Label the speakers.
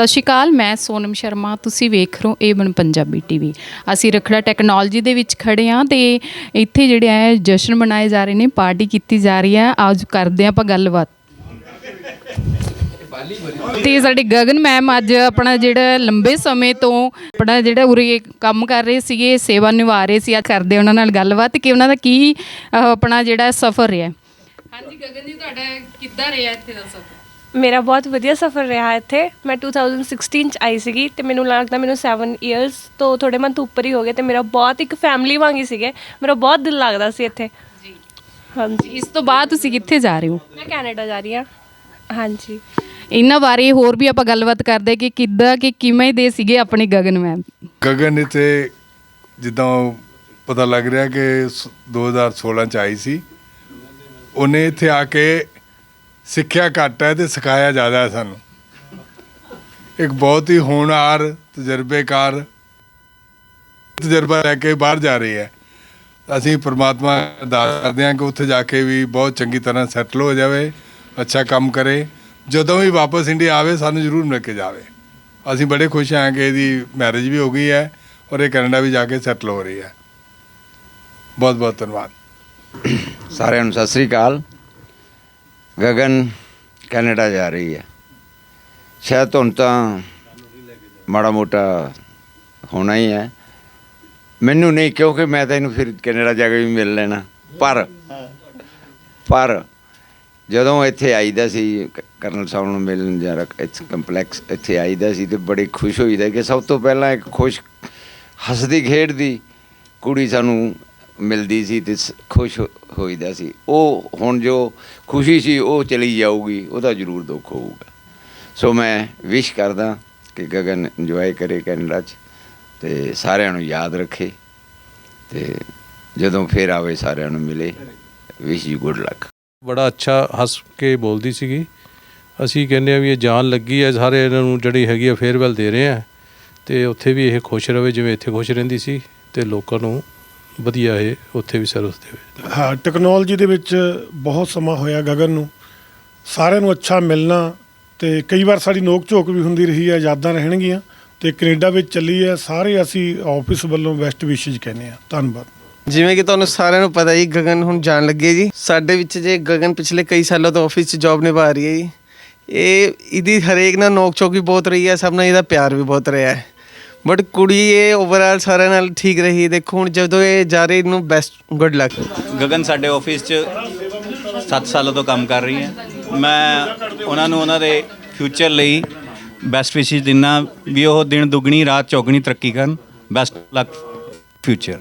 Speaker 1: ਸਤਿ ਸ਼੍ਰੀ ਅਕਾਲ ਮੈਂ ਸੋਨਮ ਸ਼ਰਮਾ ਤੁਸੀਂ ਵੇਖ ਰਹੇ ਹੋ ਏਵਨ ਪੰਜਾਬੀ ਟੀਵੀ। ਅਸੀਂ ਰਖੜਾ ਟੈਕਨੋਲੋਜੀ ਦੇ ਵਿੱਚ ਖੜੇ ਹਾਂ ਤੇ ਇੱਥੇ ਜਿਹੜੇ ਹੈ ਜਸ਼ਨ ਮਨਾਏ ਜਾ ਰਹੇ ਨੇ ਪਾਰਟੀ ਕੀਤੀ ਜਾ ਰਹੀ ਹੈ। ਅੱਜ ਕਰਦੇ ਹਾਂ ਆਪਾਂ ਗੱਲਬਾਤ। ਤੇ ਸਾਡੇ ਗਗਨ ਮੈਮ ਅੱਜ ਆਪਣਾ ਜਿਹੜਾ ਲੰਬੇ ਸਮੇਂ ਤੋਂ ਆਪਣਾ ਜਿਹੜਾ ਉਰੇ ਕੰਮ ਕਰ ਰਹੇ ਸੀਗੇ ਸੇਵਾ ਨਿਭਾ ਰਹੇ ਸੀ ਅੱਜ ਕਰਦੇ ਉਹਨਾਂ ਨਾਲ ਗੱਲਬਾਤ ਕਿ ਉਹਨਾਂ ਦਾ ਕੀ ਅਹ, ਆਪਣਾ ਜਿਹੜਾ ਸਫ਼ਰ ਰਿਹਾ। ਹਾਂਜੀ ਗਗਨ ਜੀ ਤੁਹਾਡਾ ਕਿੱਦਾਂ ਰਿਹਾ ਇੱਥੇ ਦਾ ਸਫ਼ਰ?
Speaker 2: ਮੇਰਾ ਬਹੁਤ ਵਧੀਆ ਸਫ਼ਰ ਰਿਹਾ ਇੱਥੇ। ਮੈਂ 2016 ਚ ਆਈ ਸੀਗੀ ਤੇ ਮੈਨੂੰ ਲੱਗਦਾ ਮੈਨੂੰ 7 ਇਅਰਸ ਤੋਂ ਥੋੜੇ ਮੰਥ ਉੱਪਰ ਹੀ ਹੋ ਗਏ ਤੇ ਮੇਰਾ ਬਹੁਤ ਇੱਕ ਫੈਮਿਲੀ ਵਾਂਗੀ ਸੀਗੇ। ਮੇਰਾ ਬਹੁਤ ਦਿਲ ਲੱਗਦਾ ਸੀ ਇੱਥੇ।
Speaker 1: ਜੀ।
Speaker 2: ਹਾਂਜੀ।
Speaker 1: ਇਸ ਤੋਂ ਬਾਅਦ ਤੁਸੀਂ ਕਿੱਥੇ ਜਾ ਰਹੇ ਹੋ?
Speaker 2: ਮੈਂ ਕੈਨੇਡਾ ਜਾ ਰਹੀ ਹਾਂ। ਹਾਂਜੀ।
Speaker 1: ਇਹਨਾਂ ਬਾਰੇ ਹੋਰ ਵੀ ਆਪਾਂ ਗੱਲਬਾਤ ਕਰਦੇ ਕਿ ਕਿੱਦਾਂ ਕਿ ਕਿਵੇਂ ਦੇ ਸੀਗੇ ਆਪਣੇ ਗਗਨ ਮੈਮ
Speaker 3: ਗਗਨ ਇੱਥੇ ਜਿੱਦਾਂ ਪਤਾ ਲੱਗ ਰਿਹਾ ਕਿ ਸ- 2016 ਚ ਆਈ ਸੀ। ਉਹਨੇ ਇੱਥੇ ਆ ਕੇ ਸਿੱਖਿਆ ਘੱਟ ਹੈ ਤੇ ਸਿਖਾਇਆ ਜ਼ਿਆਦਾ ਹੈ ਸਾਨੂੰ। ਇੱਕ ਬਹੁਤ ਹੀ ਹੋਣਹਾਰ, ਤਜਰਬੇਕਾਰ ਤਜਰਬਾ ਲੈ ਕੇ ਬਾਹਰ ਜਾ ਰਹੀ ਹੈ। ਅਸੀਂ ਪ੍ਰਮਾਤਮਾ ਅਰਦਾਸ ਕਰਦੇ ਹਾਂ ਕਿ ਉੱਥੇ ਜਾ ਕੇ ਵੀ ਬਹੁਤ ਚੰਗੀ ਤਰ੍ਹਾਂ ਸੈਟਲ ਹੋ ਜਾਵੇ, ਅੱਛਾ ਕੰਮ ਕਰੇ। ਜਦੋਂ ਵੀ ਵਾਪਸ ਇੰਡੀਆ ਆਵੇ, ਸਾਨੂੰ ਜ਼ਰੂਰ ਮਿਲ ਕੇ ਜਾਵੇ। ਅਸੀਂ ਬੜੇ ਖੁਸ਼ ਹਾਂ ਕਿ ਇਹਦੀ ਮੈਰਿਜ ਵੀ ਹੋ ਗਈ ਹੈ ਔਰ ਇਹ ਕੈਨੇਡਾ ਵੀ ਜਾ ਕੇ ਸੈਟਲ ਹੋ ਰਹੀ ਹੈ। ਬਹੁਤ ਬਹੁਤ ਧੰਨਵਾਦ।
Speaker 4: ਸਾਰਿਆਂ ਨੂੰ ਸਤਿ ਸ੍ਰੀ ਅਕਾਲ। ਗਗਨ ਕੈਨੇਡਾ ਜਾ ਰਹੀ ਹੈ। ਸ਼ਾਇਦ ਹੁਣ ਤਾਂ ਮਾੜਾ ਮੋਟਾ ਹੋਣਾ ਹੀ ਹੈ। ਮੈਨੂੰ ਨਹੀਂ, ਕਿਉਂਕਿ ਮੈਂ ਤਾਂ ਇਹਨੂੰ ਫਿਰ ਕੈਨੇਡਾ ਜਾ ਕੇ ਵੀ ਮਿਲ ਲੈਣਾ। ਪਰ ਪਰ ਜਦੋਂ ਇੱਥੇ ਆਈਦਾ ਸੀ, ਕ- ਕਰਨਲ ਸਾਹਿਬ ਨੂੰ ਮਿਲਣ ਜਾਂ ਇੱਥੇ ਕੰਪਲੈਕਸ ਇੱਥੇ ਆਈਦਾ ਸੀ ਤੇ ਬੜੇ ਖੁਸ਼ ਹੋਈਦਾ ਕਿ ਸਭ ਤੋਂ ਪਹਿਲਾਂ ਇੱਕ ਖੁਸ਼, ਹੱਸਦੀ ਖੇਡਦੀ ਕੁੜੀ ਸਾਨੂੰ ਮਿਲਦੀ ਸੀ ਤੇ ਸ- ਖੁਸ਼ ਹੋਈਦਾ ਸੀ। ਉਹ ਹੁਣ ਜੋ ਖੁਸ਼ੀ ਸੀ, ਉਹ ਚਲੀ ਜਾਊਗੀ, ਉਹਦਾ ਜ਼ਰੂਰ ਦੁੱਖ ਹੋਊਗਾ। ਸੋ ਮੈਂ ਵਿਸ਼ ਕਰਦਾ ਕਿ ਗਗਨ ਇੰਜੋਏ ਕਰੇ ਕੈਨੇਡਾ 'ਚ ਤੇ ਸਾਰਿਆਂ ਨੂੰ ਯਾਦ ਰੱਖੇ ਤੇ ਜਦੋਂ ਫੇਰ ਆਵੇ, ਸਾਰਿਆਂ ਨੂੰ ਮਿਲੇ। ਵਿਸ਼ ਯੂ ਗੁੱਡ ਲੱਕ
Speaker 5: ਬੜਾ ਅੱਛਾ ਹੱਸ ਕੇ ਬੋਲਦੀ ਸੀਗੀ। ਅਸੀਂ ਕਹਿੰਦੇ ਆ ਵੀ ਇਹ ਜਾਨ ਲੱਗੀ ਹੈ, ਸਾਰੇ ਇਹਨਾਂ ਨੂੰ ਜਿਹੜੀ ਹੈਗੀ ਆ ਫੇਅਰਵੈਲ ਦੇ ਰਹੇ ਆ। ਤੇ ਉੱਥੇ ਵੀ ਇਹ ਖੁਸ਼ ਰਹੇ, ਜਿਵੇਂ ਇੱਥੇ ਖੁਸ਼ ਰਹਿੰਦੀ ਸੀ ਤੇ ਲੋਕਾਂ ਨੂੰ ਵਧੀਆ ਇਹ ਉੱਥੇ ਵੀ ਸਰਵਿਸ ਦੇਵੇ
Speaker 6: ਹਾਂ ਟੈਕਨੋਲੋਜੀ ਦੇ ਵਿੱਚ ਬਹੁਤ ਸਮਾਂ ਹੋਇਆ ਗਗਨ ਨੂੰ। ਸਾਰਿਆਂ ਨੂੰ ਅੱਛਾ ਮਿਲਣਾ ਤੇ ਕਈ ਵਾਰ ਸਾਡੀ ਨੋਕ ਝੋਕ ਵੀ ਹੁੰਦੀ ਰਹੀ ਹੈ ਯਾਦਾਂ ਰਹਿਣਗੀਆਂ ਤੇ ਕੈਨੇਡਾ ਵਿੱਚ ਚੱਲੀ ਹੈ। ਸਾਰੇ ਅਸੀਂ ਆਫਿਸ ਵੱਲੋਂ ਬੈਸਟ ਵਿਸ਼ੇਜ ਕਹਿੰਦੇ ਆ ਧੰਨਵਾਦ।
Speaker 7: ਜਿਵੇਂ ਕਿ ਤੁਹਾਨੂੰ ਸਾਰਿਆਂ ਨੂੰ ਪਤਾ ਹੀ ਗਗਨ ਹੁਣ ਜਾਣ ਲੱਗੇ ਜੀ। ਸਾਡੇ ਵਿੱਚ ਜੇ ਗਗਨ ਪਿਛਲੇ ਕਈ ਸਾਲਾਂ ਤੋਂ ਆਫਿਸ 'ਚ ਜੌਬ ਨਿਭਾ ਰਹੀ ਹੈ ਜੀ। ਇਹ ਇਹਦੀ ਹਰੇਕ ਨਾਲ ਨੋਕ ਝੋਕ ਵੀ ਬਹੁਤ ਰਹੀ ਹੈ ਸਭ ਨਾਲ ਇਹਦਾ ਪਿਆਰ ਵੀ ਬਹੁਤ ਰਿਹਾ ਹੈ। ਬਟ ਕੁੜੀ ਇਹ ਓਵਰਆਲ ਸਾਰਿਆਂ ਨਾਲ ਠੀਕ ਰਹੀ। ਦੇਖੋ ਹੁਣ ਜਦੋਂ ਇਹ ਜਾ ਰਹੀ, ਇਹਨੂੰ ਬੈਸਟ ਗੁੱਡ ਲੱਕ
Speaker 8: ਗਗਨ ਸਾਡੇ ਆਫਿਸ 'ਚ 7 ਸਾਲਾਂ ਤੋਂ ਕੰਮ ਕਰ ਰਹੀ ਹੈ। ਮੈਂ ਉਹਨਾਂ ਨੂੰ ਉਹਨਾਂ ਦੇ ਫਿਊਚਰ ਲਈ ਬੈਸਟ ਵਿਸ਼ੇਸ ਦਿੰਨਾ ਵੀ ਉਹ ਦਿਨ ਦੁੱਗਣੀ, ਰਾਤ ਚੌਗਣੀ ਤਰੱਕੀ ਕਰਨ। ਬੈਸਟ ਲੱਕ ਫਿਊਚਰ